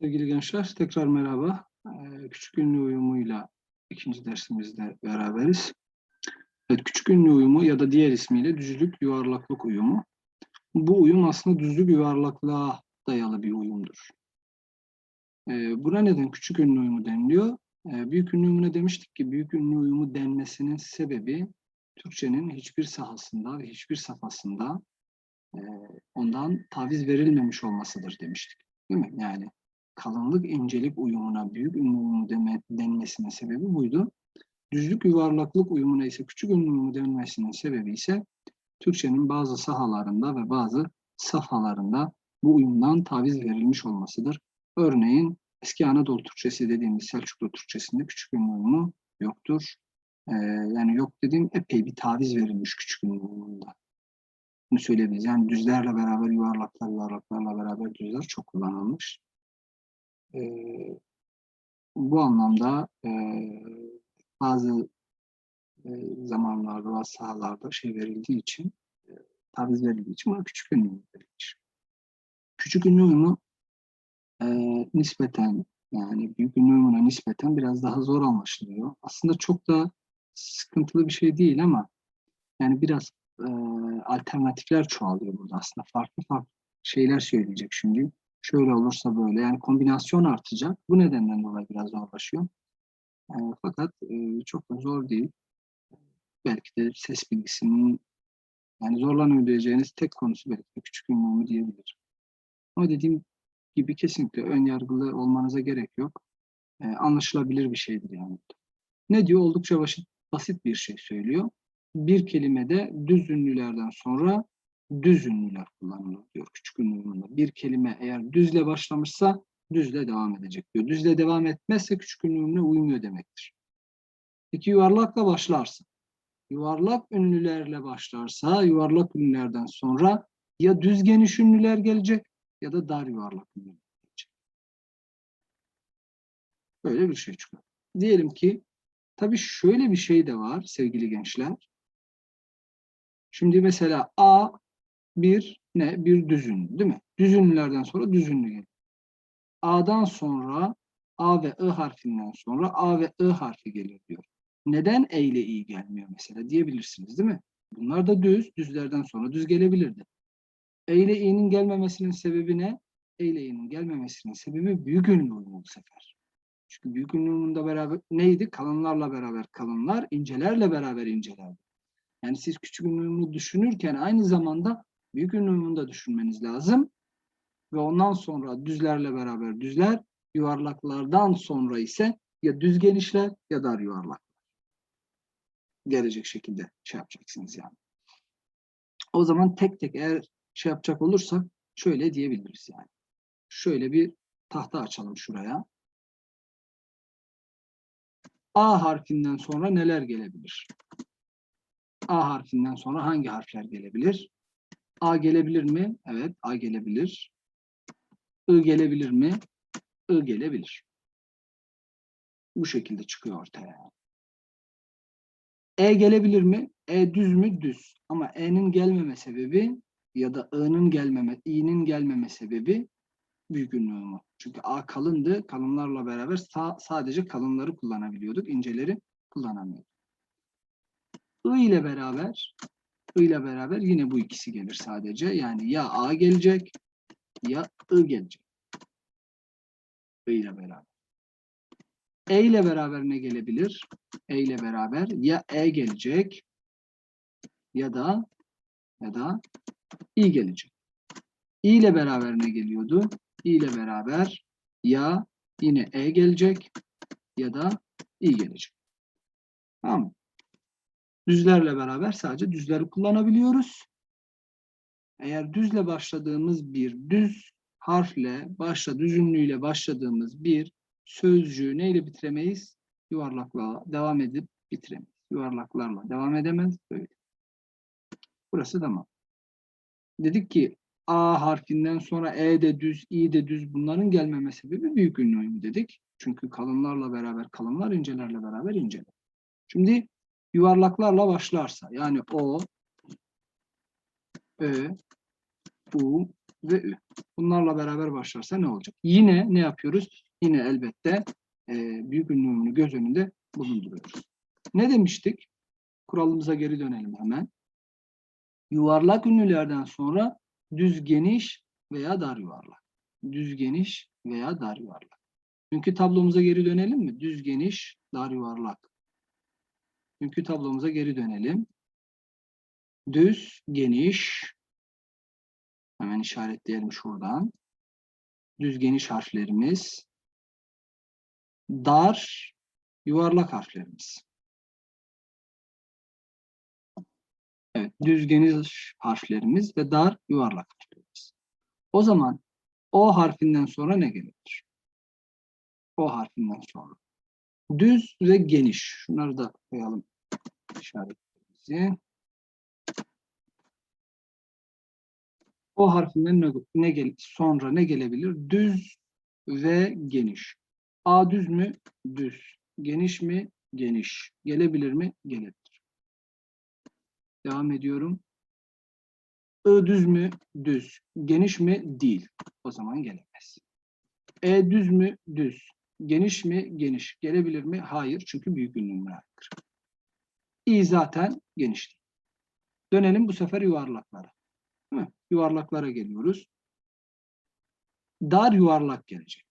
Sevgili gençler, tekrar merhaba. Ee, Küçük ünlü uyumuyla ikinci dersimizde beraberiz. Evet, küçük ünlü uyumu ya da diğer ismiyle düzlük yuvarlaklık uyumu. Bu uyum aslında düzlük yuvarlaklığa dayalı bir uyumdur. Ee, buna neden küçük ünlü uyumu deniliyor? Ee, büyük ünlü uyumuna demiştik ki büyük ünlü uyumu denmesinin sebebi Türkçenin hiçbir sahasında ve hiçbir safhasında e, ondan taviz verilmemiş olmasıdır demiştik. Değil mi? Yani kalınlık incelik uyumuna büyük ünlü uyumu deme, denmesinin sebebi buydu. Düzlük yuvarlaklık uyumuna ise küçük ünlü uyumu denmesinin sebebi ise Türkçenin bazı sahalarında ve bazı safhalarında bu uyumdan taviz verilmiş olmasıdır. Örneğin eski Anadolu Türkçesi dediğimiz Selçuklu Türkçesinde küçük ünlü uyumu yoktur. Ee, yani yok dediğim epey bir taviz verilmiş küçük ünlü uyumunda. Bunu söyleyebiliriz. Yani düzlerle beraber yuvarlaklar, yuvarlaklarla beraber düzler çok kullanılmış. Ee, bu anlamda e, bazı e, zamanlarda, bazı sahalarda şey verildiği için, e, taviz verildiği için buna küçük ünlü verilmiş. Küçük ünlü uyumu e, nispeten yani büyük ünlü uyumuna nispeten biraz daha zor anlaşılıyor. Aslında çok da sıkıntılı bir şey değil ama yani biraz e, alternatifler çoğalıyor burada aslında. Farklı farklı şeyler söyleyecek şimdi. Şöyle olursa böyle yani kombinasyon artacak. Bu nedenden dolayı biraz zorlaşıyor. E, fakat e, çok da zor değil. Belki de ses bilgisinin yani zorlanabileceğiniz tek konusu belki de küçük ünlü diyebilir. Ama dediğim gibi kesinlikle ön yargılı olmanıza gerek yok. E, anlaşılabilir bir şeydir yani. Ne diyor? Oldukça basit, basit bir şey söylüyor. Bir kelimede düz ünlülerden sonra düz ünlüler kullanılır diyor küçük ünlü. Bir kelime eğer düzle başlamışsa düzle devam edecek diyor. Düzle devam etmezse küçük ünlü uyumuna uymuyor demektir. Peki yuvarlakla başlarsa? Yuvarlak ünlülerle başlarsa yuvarlak ünlülerden sonra ya düz geniş ünlüler gelecek ya da dar yuvarlak ünlüler gelecek. Böyle bir şey çıkıyor. Diyelim ki tabii şöyle bir şey de var sevgili gençler. Şimdi mesela A bir ne? Bir düzün, değil mi? Düzünlerden sonra düzünlü gelir. A'dan sonra A ve I harfinden sonra A ve I harfi gelir diyor. Neden E ile İ gelmiyor mesela diyebilirsiniz değil mi? Bunlar da düz, düzlerden sonra düz gelebilirdi. E ile İ'nin gelmemesinin sebebi ne? E ile İ'nin gelmemesinin sebebi büyük ünlü uyumu bu sefer. Çünkü büyük ünlü beraber neydi? Kalınlarla beraber kalınlar, incelerle beraber incelerdi. Yani siz küçük ünlü düşünürken aynı zamanda büyük ünlü uyumunu da düşünmeniz lazım. Ve ondan sonra düzlerle beraber düzler, yuvarlaklardan sonra ise ya düz genişler ya dar yuvarlak. Gelecek şekilde şey yapacaksınız yani. O zaman tek tek eğer şey yapacak olursak şöyle diyebiliriz yani. Şöyle bir tahta açalım şuraya. A harfinden sonra neler gelebilir? A harfinden sonra hangi harfler gelebilir? A gelebilir mi? Evet, A gelebilir. I gelebilir mi? I gelebilir. Bu şekilde çıkıyor ortaya. E gelebilir mi? E düz mü? Düz. Ama E'nin gelmeme sebebi ya da I'nin gelmeme, İ'nin gelmeme sebebi büyük ünlü. Çünkü A kalındı. Kalınlarla beraber sa sadece kalınları kullanabiliyorduk. inceleri kullanamıyorduk. I ile beraber ile beraber yine bu ikisi gelir sadece. Yani ya A gelecek ya I gelecek. I ile beraber. E ile beraber ne gelebilir? E ile beraber ya E gelecek ya da ya da İ gelecek. İ ile beraber ne geliyordu? İ ile beraber ya yine E gelecek ya da İ gelecek. Tamam mı? Düzlerle beraber sadece düzleri kullanabiliyoruz. Eğer düzle başladığımız bir düz harfle başla düz ünlüyle başladığımız bir sözcüğü neyle bitiremeyiz? Yuvarlakla devam edip bitiremeyiz. Yuvarlaklarla devam edemez. Böyle. Burası tamam. Dedik ki A harfinden sonra E de düz, İ de düz bunların gelmeme sebebi büyük ünlü uyumu dedik. Çünkü kalınlarla beraber kalınlar, incelerle beraber inceler. Şimdi yuvarlaklarla başlarsa yani O, Ö, U, ve ü. Bunlarla beraber başlarsa ne olacak? Yine ne yapıyoruz? Yine elbette e, büyük ünlü uyumunu göz önünde bulunduruyoruz. Ne demiştik? Kuralımıza geri dönelim hemen. Yuvarlak ünlülerden sonra düz geniş veya dar yuvarlak. Düz geniş veya dar yuvarlak. Dünkü tablomuza geri dönelim mi? Düz geniş, dar yuvarlak. Dünkü tablomuza geri dönelim. Düz, geniş. Hemen işaretleyelim şuradan. Düz geniş harflerimiz. Dar, yuvarlak harflerimiz. Evet, düz geniş harflerimiz ve dar yuvarlak harflerimiz. O zaman O harfinden sonra ne gelir? O harfinden sonra. Düz ve geniş. Şunları da koyalım işaretlerimizi. O harfinden ne, ne gel sonra ne gelebilir? Düz ve geniş. A düz mü? Düz. Geniş mi? Geniş. Gelebilir mi? Gelebilir. Devam ediyorum. I düz mü? Düz. Geniş mi? Değil. O zaman gelemez. E düz mü? Düz. Geniş mi? Geniş. Gelebilir mi? Hayır. Çünkü büyük ünlü aykırı. İ zaten geniş değil. Dönelim bu sefer yuvarlaklara. Değil mi? Yuvarlaklara geliyoruz. Dar yuvarlak gelecek.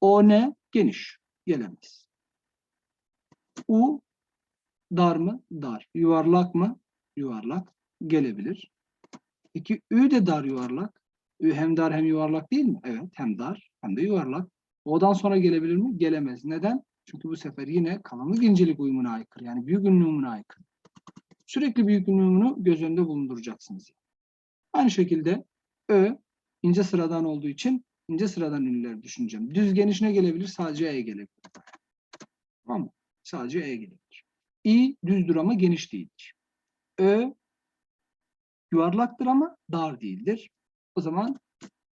O ne? Geniş. Gelemez. U dar mı? Dar. Yuvarlak mı? Yuvarlak. Gelebilir. Peki Ü de dar yuvarlak. Ü hem dar hem yuvarlak değil mi? Evet hem dar hem de yuvarlak. O'dan sonra gelebilir mi? Gelemez. Neden? Çünkü bu sefer yine kalınlık incelik uyumuna aykırı. Yani büyük ünlü uyumuna aykırı. Sürekli büyük ünlü göz önünde bulunduracaksınız. Aynı şekilde Ö ince sıradan olduğu için ince sıradan ünlüleri düşüneceğim. Düz genişine gelebilir? Sadece E gelebilir. Tamam mı? Sadece E gelebilir. İ düzdür ama geniş değildir. Ö yuvarlaktır ama dar değildir. O zaman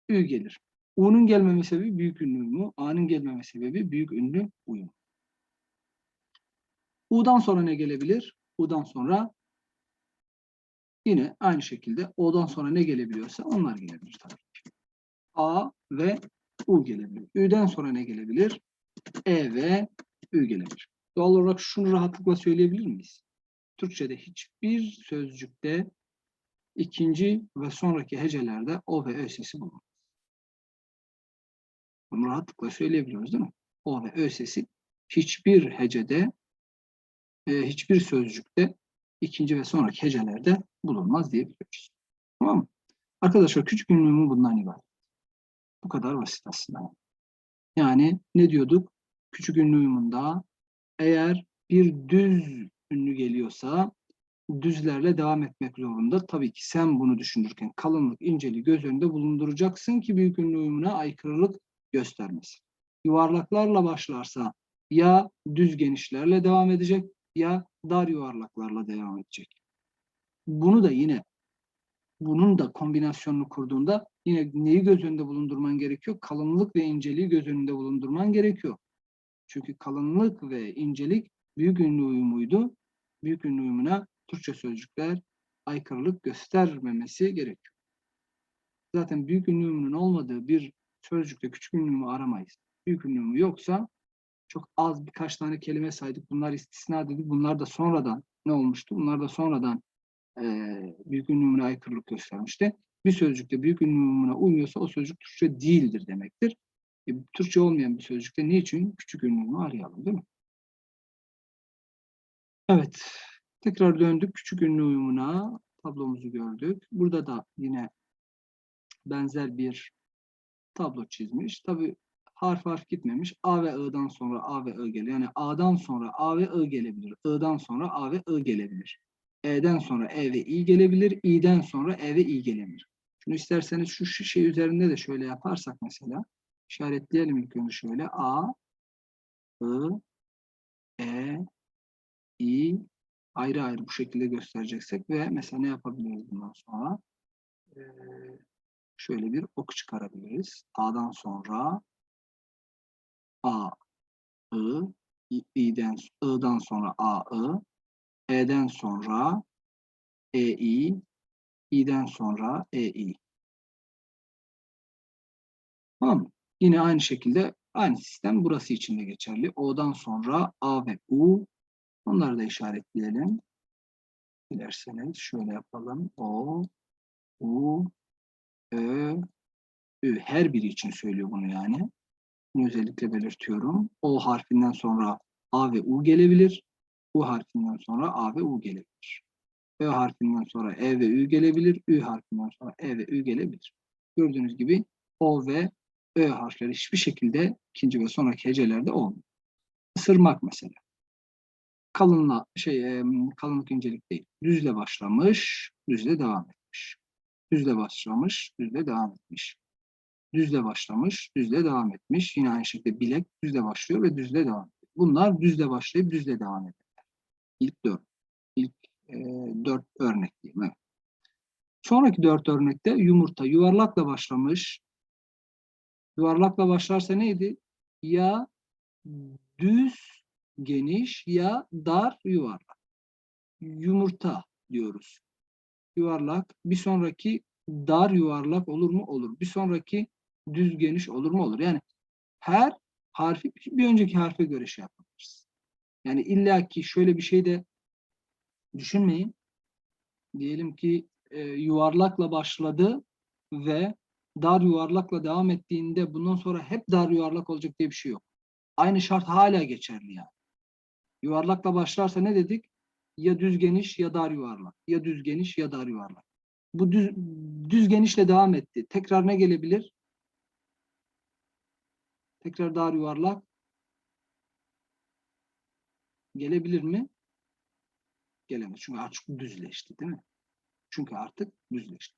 Ü gelir. U'nun gelmeme sebebi büyük ünlü uyumu. A'nın gelmeme sebebi büyük ünlü uyumu. U'dan sonra ne gelebilir? U'dan sonra yine aynı şekilde O'dan sonra ne gelebiliyorsa onlar gelebilir tabii ki. A ve U gelebilir. Ü'den sonra ne gelebilir? E ve Ü gelebilir. Doğal olarak şunu rahatlıkla söyleyebilir miyiz? Türkçe'de hiçbir sözcükte ikinci ve sonraki hecelerde O ve Ö sesi bulunmaz. Bunu rahatlıkla söyleyebiliyoruz değil mi? O ve Ö sesi hiçbir hecede, e, hiçbir sözcükte ikinci ve sonraki hecelerde bulunmaz diyebiliyoruz. Tamam mı? Arkadaşlar küçük ünlümü bundan ibaret. Bu kadar basit aslında. Yani ne diyorduk? Küçük ünlü uyumunda eğer bir düz ünlü geliyorsa düzlerle devam etmek zorunda. Tabii ki sen bunu düşünürken kalınlık, inceliği göz önünde bulunduracaksın ki büyük ünlü uyumuna aykırılık göstermesin. Yuvarlaklarla başlarsa ya düz genişlerle devam edecek ya dar yuvarlaklarla devam edecek. Bunu da yine bunun da kombinasyonunu kurduğunda yine neyi göz önünde bulundurman gerekiyor? Kalınlık ve inceliği göz önünde bulundurman gerekiyor. Çünkü kalınlık ve incelik büyük ünlü uyumuydu. Büyük ünlü uyumuna Türkçe sözcükler aykırılık göstermemesi gerekiyor. Zaten büyük ünlü uyumunun olmadığı bir sözcükte küçük ünlü uyumu aramayız. Büyük ünlü uyumu yoksa çok az birkaç tane kelime saydık. Bunlar istisna dedik. Bunlar da sonradan ne olmuştu? Bunlar da sonradan e, büyük ünlü uyumuna aykırılık göstermişti. Bir sözcükte büyük ünlü uyumuna uymuyorsa o sözcük Türkçe değildir demektir. E, Türkçe olmayan bir sözcükte niçin küçük ünlü uyumu arayalım değil mi? Evet. Tekrar döndük küçük ünlü uyumuna. Tablomuzu gördük. Burada da yine benzer bir tablo çizmiş. Tabi harf harf gitmemiş. A ve I'dan sonra A ve I geliyor. Yani A'dan sonra A ve I gelebilir. I'dan sonra A ve I gelebilir. E'den sonra E ve I gelebilir. İ'den sonra E ve I gelebilir. Şunu isterseniz şu şey üzerinde de şöyle yaparsak mesela. işaretleyelim ilk önce şöyle. A, I, E, i ayrı ayrı bu şekilde göstereceksek ve mesela ne yapabiliriz bundan sonra? Ee, şöyle bir ok çıkarabiliriz. A'dan sonra A, I, İ'den, I'dan sonra A, I, E'den sonra E, I, İ'den sonra E, I. Tamam? Yine aynı şekilde aynı sistem burası için de geçerli. O'dan sonra A ve U. Onları da işaretleyelim. Dilerseniz şöyle yapalım. O, U, Ü. Her biri için söylüyor bunu yani. Bunu özellikle belirtiyorum. O harfinden sonra A ve U gelebilir. U harfinden sonra A ve U gelebilir. Ö harfinden sonra E ve Ü gelebilir. Ü harfinden sonra E ve Ü gelebilir. Gördüğünüz gibi O ve Ö harfleri hiçbir şekilde ikinci ve sonraki hecelerde olmuyor. Isırmak mesela. Kalınla şey e, kalınlık incelik değil. Düzle başlamış, düzle devam etmiş. Düzle başlamış, düzle devam etmiş. Düzle başlamış, düzle devam etmiş. Yine aynı şekilde bilek düzle başlıyor ve düzle devam ediyor. Bunlar düzle başlayıp düzle devam ederler. İlk dört. İlk e, dört örnek diyeyim. Evet. Sonraki dört örnekte yumurta yuvarlakla başlamış. Yuvarlakla başlarsa neydi? Ya düz geniş ya dar yuvarlak. Yumurta diyoruz. Yuvarlak. Bir sonraki dar yuvarlak olur mu? Olur. Bir sonraki düz geniş olur mu? Olur. Yani her harfi bir önceki harfe göre şey yapabiliriz. Yani illaki şöyle bir şey de düşünmeyin. Diyelim ki e, yuvarlakla başladı ve dar yuvarlakla devam ettiğinde bundan sonra hep dar yuvarlak olacak diye bir şey yok. Aynı şart hala geçerli yani. Yuvarlakla başlarsa ne dedik? Ya düz geniş ya dar yuvarlak. Ya düz geniş ya dar yuvarlak. Bu düz, düz genişle devam etti. Tekrar ne gelebilir? Tekrar dar yuvarlak gelebilir mi? Gelemez. Çünkü artık düzleşti değil mi? Çünkü artık düzleşti.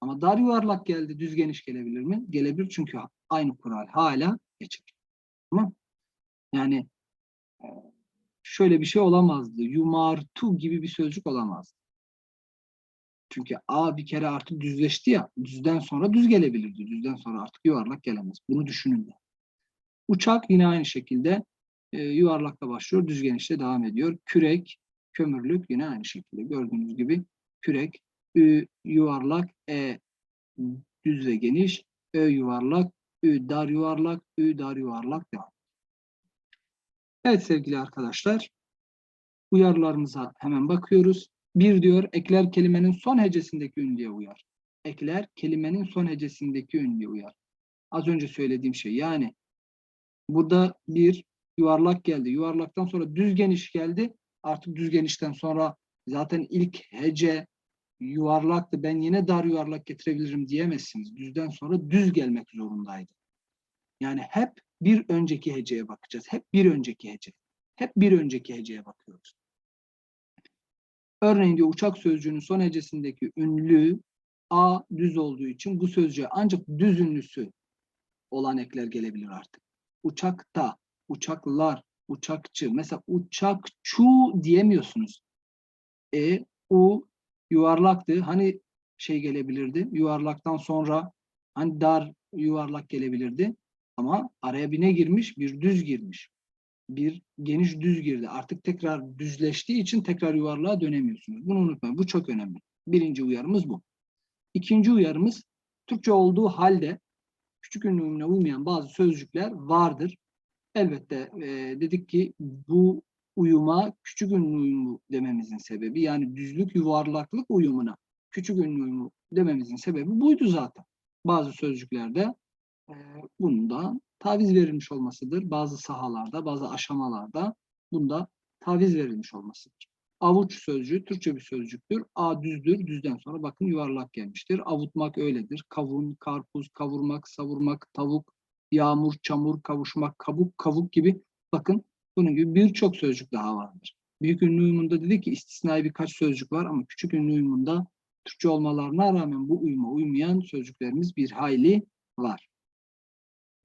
Ama dar yuvarlak geldi, düz geniş gelebilir mi? Gelebilir çünkü aynı kural hala geçer. Tamam Yani şöyle bir şey olamazdı. Yumartu gibi bir sözcük olamazdı. Çünkü A bir kere artık düzleşti ya, düzden sonra düz gelebilirdi. Düzden sonra artık yuvarlak gelemez. Bunu düşünün de. Uçak yine aynı şekilde e, yuvarlakla başlıyor, düz genişle devam ediyor. Kürek, kömürlük yine aynı şekilde. Gördüğünüz gibi kürek, Ü yuvarlak, E düz ve geniş, Ö yuvarlak, Ü dar yuvarlak, Ü dar yuvarlak devam. Evet sevgili arkadaşlar, uyarılarımıza hemen bakıyoruz. Bir diyor, ekler kelimenin son hecesindeki ünlüye uyar. Ekler kelimenin son hecesindeki ünlüye uyar. Az önce söylediğim şey yani burada bir yuvarlak geldi. Yuvarlaktan sonra düz geniş geldi. Artık düz genişten sonra zaten ilk hece yuvarlaktı ben yine dar yuvarlak getirebilirim diyemezsiniz. Düzden sonra düz gelmek zorundaydı. Yani hep bir önceki heceye bakacağız. Hep bir önceki hece. Hep bir önceki heceye bakıyoruz. Örneğin diyor uçak sözcüğünün son hecesindeki ünlü A düz olduğu için bu sözcüğe ancak düz ünlüsü olan ekler gelebilir artık. Uçakta, uçaklar, uçakçı. Mesela uçakçu diyemiyorsunuz. E, u yuvarlaktı. Hani şey gelebilirdi. Yuvarlaktan sonra hani dar yuvarlak gelebilirdi. Ama araya bir ne girmiş? Bir düz girmiş. Bir geniş düz girdi. Artık tekrar düzleştiği için tekrar yuvarlığa dönemiyorsunuz. Bunu unutmayın. Bu çok önemli. Birinci uyarımız bu. İkinci uyarımız Türkçe olduğu halde küçük ünlü uymayan bazı sözcükler vardır. Elbette e, dedik ki bu uyuma küçük ünlü uyumu dememizin sebebi yani düzlük yuvarlaklık uyumuna küçük ünlü uyumu dememizin sebebi buydu zaten. Bazı sözcüklerde e, bundan taviz verilmiş olmasıdır. Bazı sahalarda, bazı aşamalarda bunda taviz verilmiş olmasıdır. Avuç sözcüğü Türkçe bir sözcüktür. A düzdür. Düzden sonra bakın yuvarlak gelmiştir. Avutmak öyledir. Kavun, karpuz, kavurmak, savurmak, tavuk, yağmur, çamur, kavuşmak, kabuk, kavuk gibi bakın bunun gibi birçok sözcük daha vardır. Büyük ünlü uyumunda dedi ki istisnai birkaç sözcük var ama küçük ünlü uyumunda Türkçe olmalarına rağmen bu uyuma uymayan sözcüklerimiz bir hayli var.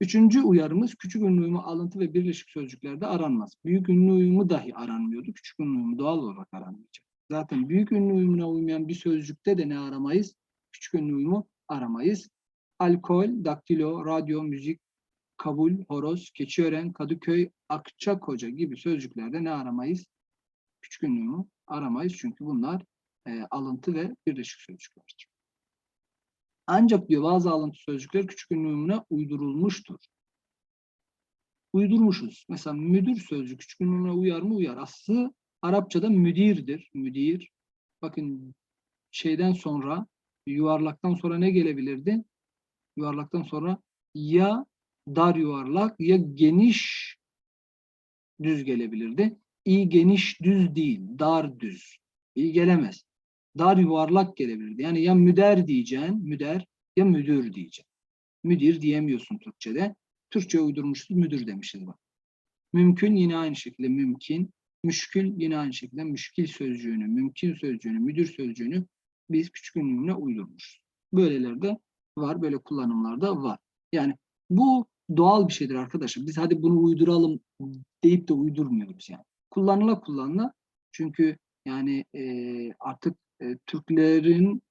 Üçüncü uyarımız küçük ünlü uyumu alıntı ve birleşik sözcüklerde aranmaz. Büyük ünlü uyumu dahi aranmıyordu. Küçük ünlü uyumu doğal olarak aranmayacak. Zaten büyük ünlü uyumuna uymayan bir sözcükte de ne aramayız? Küçük ünlü uyumu aramayız. Alkol, daktilo, radyo, müzik, kabul, horoz, keçiören, kadıköy, akçakoca gibi sözcüklerde ne aramayız? Küçük ünlü uyumu aramayız çünkü bunlar e, alıntı ve birleşik sözcüklerdir. Ancak diyor bazı alıntı sözcükler küçük ünlü uyumuna uydurulmuştur. Uydurmuşuz. Mesela müdür sözcüğü küçük ünlü uyumuna uyar mı? Uyar. Aslı Arapçada müdirdir. Müdir. Bakın şeyden sonra yuvarlaktan sonra ne gelebilirdi? Yuvarlaktan sonra ya dar yuvarlak ya geniş düz gelebilirdi. İyi geniş düz değil, dar düz. İyi gelemez. Dar yuvarlak gelebilirdi. Yani ya müder diyeceksin, müder ya müdür diyeceksin. Müdir diyemiyorsun Türkçe'de. Türkçe uydurmuşuz, müdür demişiz bak. Mümkün yine aynı şekilde mümkün. Müşkül yine aynı şekilde müşkil sözcüğünü, mümkün sözcüğünü, müdür sözcüğünü biz küçük ünlüğüne uydurmuşuz. Böyleleri de var, böyle kullanımlarda var. Yani bu doğal bir şeydir arkadaşlar. Biz hadi bunu uyduralım deyip de uydurmuyoruz yani. Kullanıla kullanıla çünkü yani e, artık e, Türklerin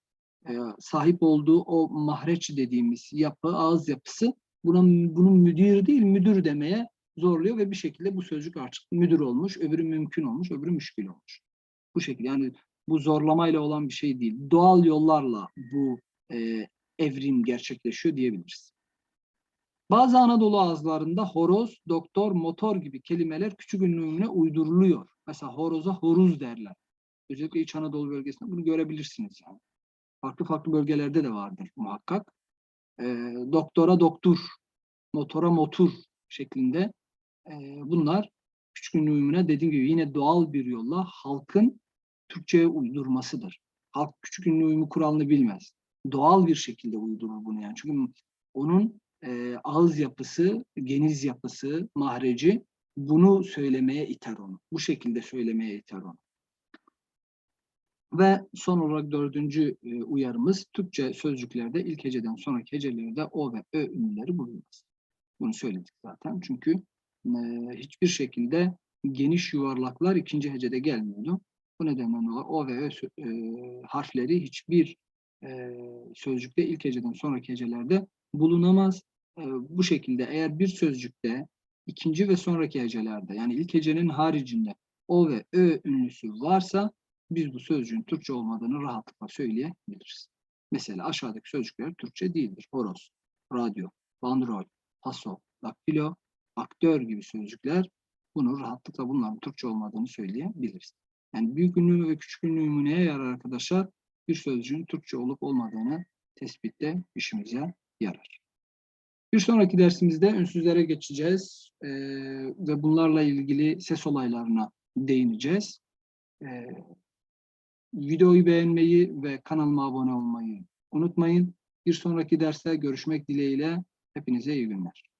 e, sahip olduğu o mahreç dediğimiz yapı, ağız yapısı buna bunun müdür değil müdür demeye zorluyor ve bir şekilde bu sözcük artık müdür olmuş, öbürü mümkün olmuş, öbürü müşkil olmuş. Bu şekilde yani bu zorlamayla olan bir şey değil. Doğal yollarla bu e, evrim gerçekleşiyor diyebiliriz. Bazı Anadolu ağızlarında horoz, doktor, motor gibi kelimeler küçük ünlüğüne uyduruluyor. Mesela horoza horuz derler. Özellikle İç Anadolu bölgesinde bunu görebilirsiniz yani. Farklı farklı bölgelerde de vardır muhakkak. E, doktora doktur, motora motur şeklinde e, bunlar küçük ünlü uyumuna dediğim gibi yine doğal bir yolla halkın Türkçe'ye uydurmasıdır. Halk küçük ünlü uyumu kuralını bilmez. Doğal bir şekilde uydurur bunu yani. Çünkü onun e, ağız yapısı, geniz yapısı, mahreci bunu söylemeye iter onu. Bu şekilde söylemeye iter onu. Ve son olarak dördüncü e, uyarımız Türkçe sözcüklerde ilk heceden sonraki hecelerde o ve ö ünlüleri bulunmaz. Bunu söyledik zaten. Çünkü e, hiçbir şekilde geniş yuvarlaklar ikinci hecede gelmiyordu. Bu dolayı o ve ö e, harfleri hiçbir sözcükte ilk heceden sonraki hecelerde bulunamaz. Bu şekilde eğer bir sözcükte ikinci ve sonraki hecelerde yani ilk hecenin haricinde o ve ö ünlüsü varsa biz bu sözcüğün Türkçe olmadığını rahatlıkla söyleyebiliriz. Mesela aşağıdaki sözcükler Türkçe değildir. Horoz, radyo, bandrol, paso, daktilo, aktör gibi sözcükler bunu rahatlıkla bunların Türkçe olmadığını söyleyebiliriz. Yani büyük ünlü ve küçük ünlü uyumu neye yarar arkadaşlar? Bir sözcüğün Türkçe olup olmadığını tespitte işimize yarar. Bir sonraki dersimizde ünsüzlere geçeceğiz ee, ve bunlarla ilgili ses olaylarına değineceğiz. Ee, videoyu beğenmeyi ve kanalıma abone olmayı unutmayın. Bir sonraki derste görüşmek dileğiyle hepinize iyi günler.